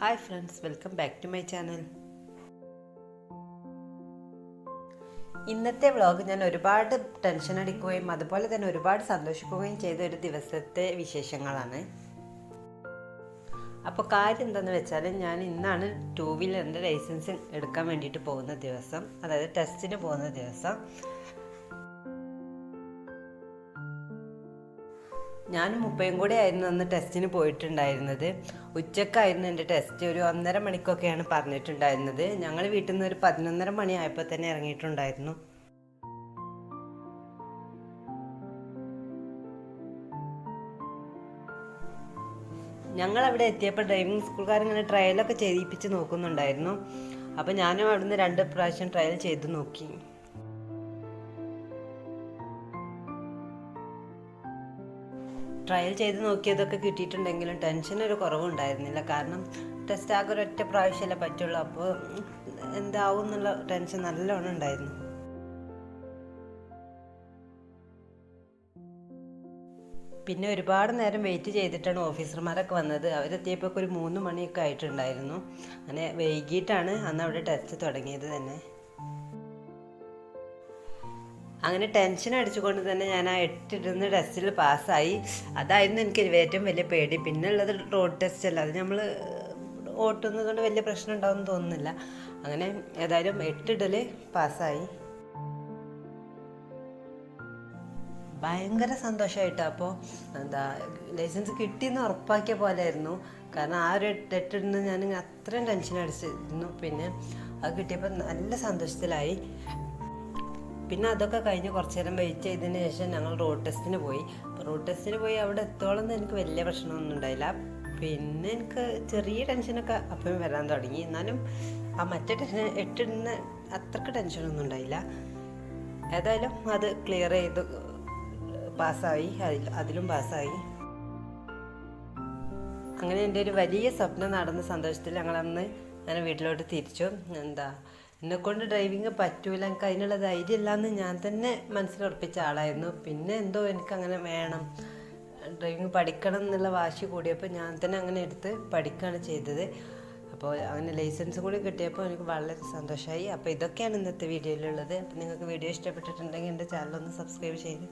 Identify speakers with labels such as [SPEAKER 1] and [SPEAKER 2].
[SPEAKER 1] Hi friends welcome back to my channel ഇന്നത്തെ vlog ഞാൻ ഒരുപാട് ടെൻഷൻ അടിക്കുകയും അതുപോലെ തന്നെ ഒരുപാട് സന്തോഷിക്കുകയും ചെയ്ത ഒരു ദിവസത്തെ വിശേഷങ്ങളാണ്. അപ്പോൾ കാര്യം എന്താണെന്ന് വെച്ചാൽ ഞാൻ ഇന്നാണ് ടൂ വീലറിന്റെ ലൈസൻസ് എടുക്കാൻ വേണ്ടിയിട്ട് പോകുന്ന ദിവസം അതായത് ടെസ്റ്റിന് പോകുന്ന ദിവസം. ഞാനും മുപ്പയും കൂടെ ആയിരുന്നു അന്ന് ടെസ്റ്റിന് പോയിട്ടുണ്ടായിരുന്നത്. ഉച്ചക്കായിരുന്നു എന്റെ ടെസ്റ്റ് ഒരു ഒന്നര മണിക്കൊക്കെയാണ് പറഞ്ഞിട്ടുണ്ടായിരുന്നത്. ഞങ്ങൾ വീട്ടിൽ നിന്ന് ഒരു പതിനൊന്നര മണി ആയപ്പോൾ തന്നെ ഇറങ്ങിയിട്ടുണ്ടായിരുന്നു. ഞങ്ങൾ അവിടെ എത്തിയപ്പോൾ ഡ്രൈവിംഗ് സ്കൂൾക്കാരിങ്ങനെ ട്രയലൊക്കെ ചെയ്യിപ്പിച്ച് നോക്കുന്നുണ്ടായിരുന്നു. അപ്പോൾ ഞാനും അവിടുന്ന് രണ്ട് പ്രാവശ്യം ട്രയൽ ചെയ്ത് നോക്കി. ട്രയൽ ചെയ്ത് നോക്കിയതൊക്കെ കിട്ടിയിട്ടുണ്ടെങ്കിലും ടെൻഷൻ ഒരു കുറവുണ്ടായിരുന്നില്ല. കാരണം ടെസ്റ്റ് ആകെ ഒരൊറ്റ പ്രാവശ്യമല്ലേ പറ്റുള്ളൂ. അപ്പോൾ എന്താവും എന്നുള്ള ടെൻഷൻ നല്ലോണം ഉണ്ടായിരുന്നു. പിന്നെ ഒരുപാട് നേരം വെയിറ്റ് ചെയ്തിട്ടാണ് ഓഫീസർമാരൊക്കെ വന്നത്. അവരെത്തിയപ്പോൾ ഒരു മൂന്ന് മണിയൊക്കെ ആയിട്ടുണ്ടായിരുന്നു. അങ്ങനെ വൈകിട്ടാണ് അന്ന് അവിടെ ടെസ്റ്റ് തുടങ്ങിയത് തന്നെ. അങ്ങനെ ടെൻഷൻ അടിച്ചുകൊണ്ട് തന്നെ ഞാൻ ആ എട്ടിരുന്ന് ടെസ്റ്റിൽ പാസ്സായി അതായിരുന്നു എനിക്ക് ഏറ്റവും വലിയ പേടി. പിന്നെ ഉള്ളത് റോഡ് ടെസ്റ്റ് അല്ല. അത് നമ്മൾ ഓട്ടുന്നത് കൊണ്ട് വലിയ പ്രശ്നം ഉണ്ടാവും തോന്നുന്നില്ല. അങ്ങനെ ഏതായാലും എട്ടിടൽ പാസ്സായി ഭയങ്കര സന്തോഷമായിട്ട് അപ്പോൾ എന്താ ലൈസൻസ് കിട്ടിയെന്ന് ഉറപ്പാക്കിയ പോലെ ആയിരുന്നു കാരണം ആ ഒരു എട്ടിടുന്ന് ഞാൻ അത്രയും ടെൻഷൻ അടിച്ചിരുന്നു. പിന്നെ അത് കിട്ടിയപ്പോൾ നല്ല സന്തോഷത്തിലായി. പിന്നെ അതൊക്കെ കഴിഞ്ഞ് കുറച്ച് നേരം വെയിറ്റ് ചെയ്തതിന് ശേഷം ഞങ്ങൾ റോഡ് ടെസ്റ്റിന് പോയി. അപ്പോൾ റോഡ് ടെസ്റ്റിന് പോയി അവിടെ എത്തോളം എനിക്ക് വലിയ പ്രശ്നമൊന്നും ഉണ്ടായില്ല. പിന്നെ എനിക്ക് ചെറിയ ടെൻഷനൊക്കെ അപ്പം വരാൻ തുടങ്ങി. എന്നാലും ആ മറ്റേ ടെൻഷൻ എട്ടിടുന്ന അത്രയ്ക്ക് ടെൻഷനൊന്നും ഉണ്ടായില്ല. ഏതായാലും അത് ക്ലിയർ ചെയ്ത് പാസ്സായി. അതിൽ അതിലും പാസ്സായി. അങ്ങനെ എന്റെ ഒരു വലിയ സ്വപ്നം നടന്ന സന്തോഷത്തിൽ ഞങ്ങളന്ന് ഞാൻ വീട്ടിലോട്ട് തിരിച്ചു. എന്താ എന്നെക്കൊണ്ട് ഡ്രൈവിങ് പറ്റൂല. എനിക്ക് അതിനുള്ള ധൈര്യം ഇല്ലാന്ന് ഞാൻ തന്നെ മനസ്സിലുറപ്പിച്ച ആളായിരുന്നു. പിന്നെ എന്തോ എനിക്ക് അങ്ങനെ വേണം. ഡ്രൈവിങ് പഠിക്കണം എന്നുള്ള വാശി കൂടിയപ്പോൾ ഞാൻ തന്നെ അങ്ങനെ എടുത്ത് പഠിക്കുകയാണ് ചെയ്തത്. അപ്പോൾ അങ്ങനെ ലൈസൻസ് കൂടി കിട്ടിയപ്പോൾ എനിക്ക് വളരെ സന്തോഷമായി അപ്പോൾ ഇതൊക്കെയാണ് ഇന്നത്തെ വീഡിയോയിലുള്ളത് അപ്പോൾ നിങ്ങൾക്ക് വീഡിയോ ഇഷ്ടപ്പെട്ടിട്ടുണ്ടെങ്കിൽ എന്റെ ചാനൽ ഒന്ന് സബ്സ്ക്രൈബ് ചെയ്ത്